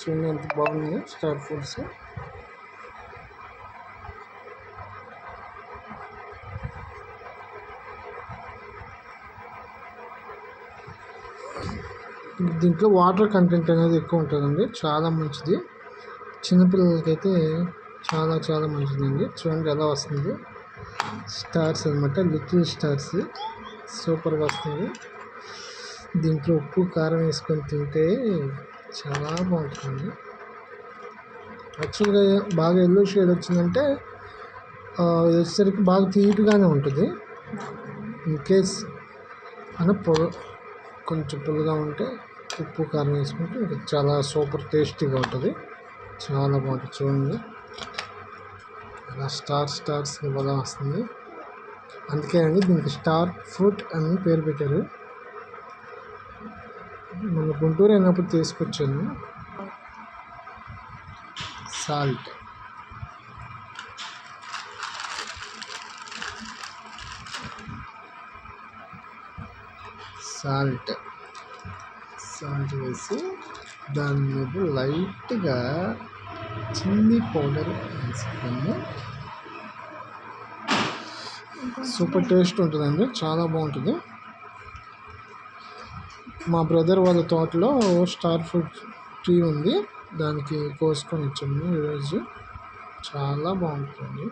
చూడండి ఎంత బాగున్నాయో స్టార్ ఫ్రూట్స్ దీంట్లో వాటర్ కంటెంట్ అనేది ఎక్కువ ఉంటుందండి. చాలా మంచిది. చిన్నపిల్లలకైతే చాలా చాలా మంచిదండి. చూడండి ఎలా వస్తుంది. స్టార్స్ అనమాట లిటిల్ స్టార్స్. సూపర్గా వస్తుంది. దీంట్లో ఉప్పు కారం వేసుకొని తింటే చాలా బాగుంటుంది. యాక్చువల్గా బాగా ఎల్లో షేడ్ వచ్చిందంటే వచ్చేసరికి బాగా తీటుగానే ఉంటుంది. ఇన్ కేస్ అని పొగ కొంచెం పుల్లగా ఉంటే ఉప్పు కారం వేసుకుంటే ఇంకా చాలా సూపర్ టేస్టీగా ఉంటుంది. చాలా బాగుంటుంది చూడండి. అలా స్టార్ స్టార్స్ బాగా వస్తుంది. అందుకే అండి దీనికి స్టార్ ఫ్రూట్ అని పేరు పెట్టారు. మన గుంటూరు అయినప్పుడు తీసుకొచ్చాను. సాల్ట్. సాల్ట్. సాల్ట్ వేసి దాని మీద లైట్గా చిన్ని పౌడర్ వేసుకున్నాము సూపర్ టేస్ట్ ఉంటుందండి చాలా బాగుంటుంది. మా బ్రదర్ వాళ్ళ తోటలో స్టార్ ఫ్రూట్ ట్రీ ఉంది. దానికి కోసుకొని వచ్చాము ఈరోజు చాలా బాగుంటుంది.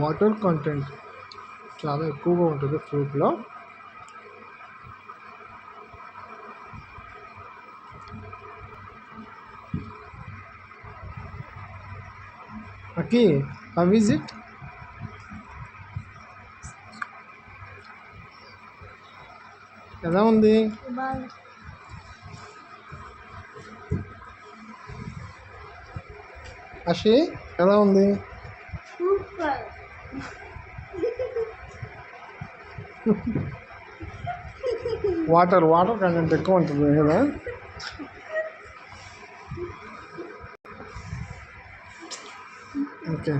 వాటర్ కంటెంట్ చాలా ఎక్కువగా ఉంటుంది ఫ్రూట్లో. అకి హౌ విజిట్ ఇట్ ఎలా ఉంది? అషి ఎలా ఉంది? సూపర్. వాటర్ వాటర్ కంటెంట్ ఎక్కువ ఉంటుంది కదా? ఓకే.